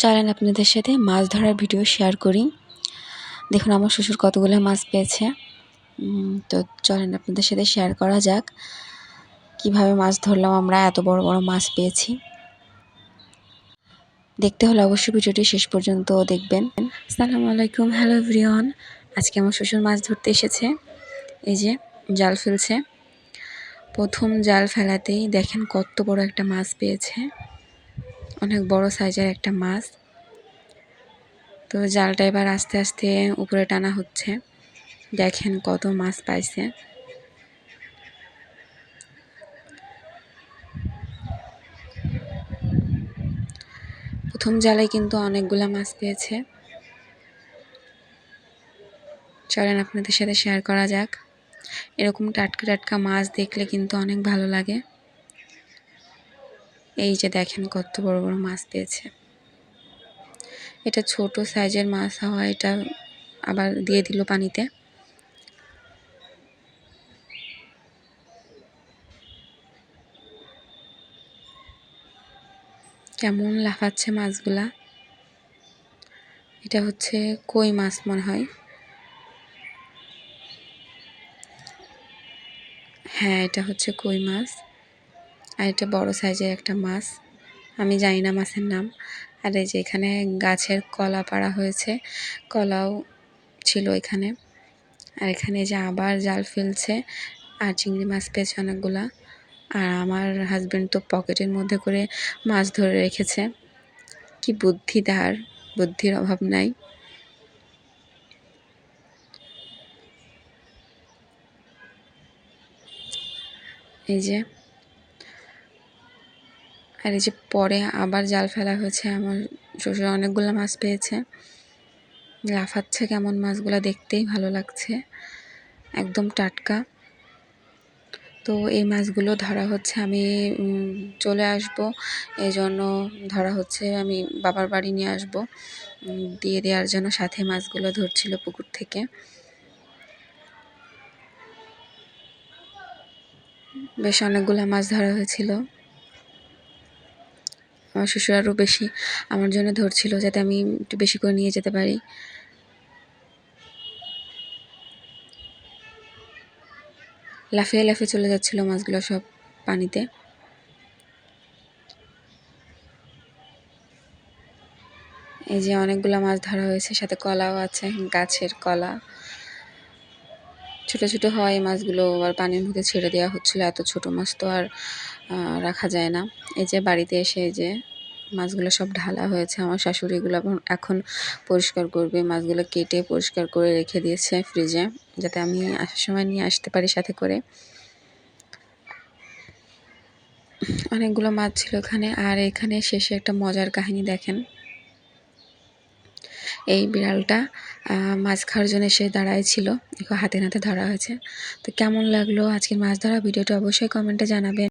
চলেন আপনাদের সাথে মাছ ধরার ভিডিও শেয়ার করি। দেখুন, আমার শ্বশুর কতগুলো মাছ পেয়েছে। তো চলেন আপনাদের সাথে শেয়ার করা যাক। কীভাবে মাছ ধরলাম আমরা, এত বড় বড় মাছ পেয়েছি। দেখতে হলে অবশ্যই ভিডিওটি শেষ পর্যন্ত দেখবেন। আসসালামু আলাইকুম, হ্যালো এভরিওয়ান। আজকে আমার শ্বশুর মাছ ধরতে এসেছে। এই যে, জাল ফেলছে। প্রথম জাল ফেলাতেই দেখেন কত বড় একটা মাছ পেয়েছে। অনেক বড় সাইজের একটা মাছ। তো জালটা এবার আস্তে আস্তে উপরে টানা হচ্ছে। দেখেন কত মাছ পাইছে। প্রথম জালে কিন্তু অনেকগুলা মাছ পেয়েছে। চলেন আপনাদের সাথে শেয়ার করা যাক। এরকম টাটকা টাটকা মাছ দেখলে কিন্তু অনেক ভালো লাগে। এই যে দেখেন কত বড় বড় মাছ পেয়েছে এটা ছোট সাইজের মাছ হওয়া, এটা আবার দিয়ে দিল পানিতে। কেমন লাফাচ্ছে মাছগুলা। এটা হচ্ছে কই মাছ মনে হয়। হ্যাঁ এটা হচ্ছে কই মাছ। আর এটা বড় সাইজের একটা মাছ। আমি জানি না মাছের নাম। আর এই যে এখানে গাছের কলা পাড়া হয়েছে, কলাও ছিল এখানে। আর এখানে যে আবার জাল ফেলছে আর চিংড়ি মাছ পেয়েছে অনেকগুলা। আর আমার হাজব্যান্ড তো পকেটের মধ্যে করে মাছ ধরে রেখেছে। কি বুদ্ধি তার, বুদ্ধির অভাব নাই। এই যে আর এই যে পরে আবার জাল ফেলা হয়েছে, আমার শ্বশুর অনেকগুলো মাছ পেয়েছে। লাফাচ্ছে কেমন মাছগুলো দেখতেই ভালো লাগছে। একদম টাটকা। তো এই মাছগুলো ধরা হচ্ছে, আমি চলে আসব। এই জন্য ধরা হচ্ছে, আমি বাবার বাড়ি নিয়ে আসব। দিয়ে দেওয়ার জন্য সাথে মাছগুলো ধরছিল পুকুর থেকে। বেশ অনেকগুলো মাছ ধরা হয়েছিল। আমার শ্বশুর আরও বেশি আমার জন্য ধরছিল যাতে আমি একটু বেশি করে নিয়ে যেতে পারি। লাফিয়ে লাফিয়ে চলে যাচ্ছিল মাছগুলো সব পানিতে। এই যে অনেকগুলো মাছ ধরা হয়েছে, সাথে কলাও আছে, গাছের কলা। ছোট ছোট হয় মাছগুলো আবার পানির মধ্যে ছেড়ে দেওয়া হচ্ছিল, এত ছোট মাছ তো আর রাখা যায় না। এই যে বাড়িতে এসে এই যে মাছগুলো সব ঢালা হয়েছে, আমার শাশুড়িগুলো এখন পরিষ্কার করবে, মাছগুলো কেটে পরিষ্কার করে রেখে দিয়েছে ফ্রিজে, যাতে আমি আসার সময় নিয়ে আসতে পারি সাথে করে। অনেকগুলো মাছ ছিল ওখানে আর এখানে শেষে একটা মজার কাহিনী দেখেন। এই বিড়ালটা মাছ খাওয়ার জন্য এসে দাঁড়ায় ছিল। হাতে নাতে ধরা হয়েছে। তো কেমন লাগল আজকের মাছ ধরা? ভিডিওটা অবশ্যই কমেন্টে জানাবেন।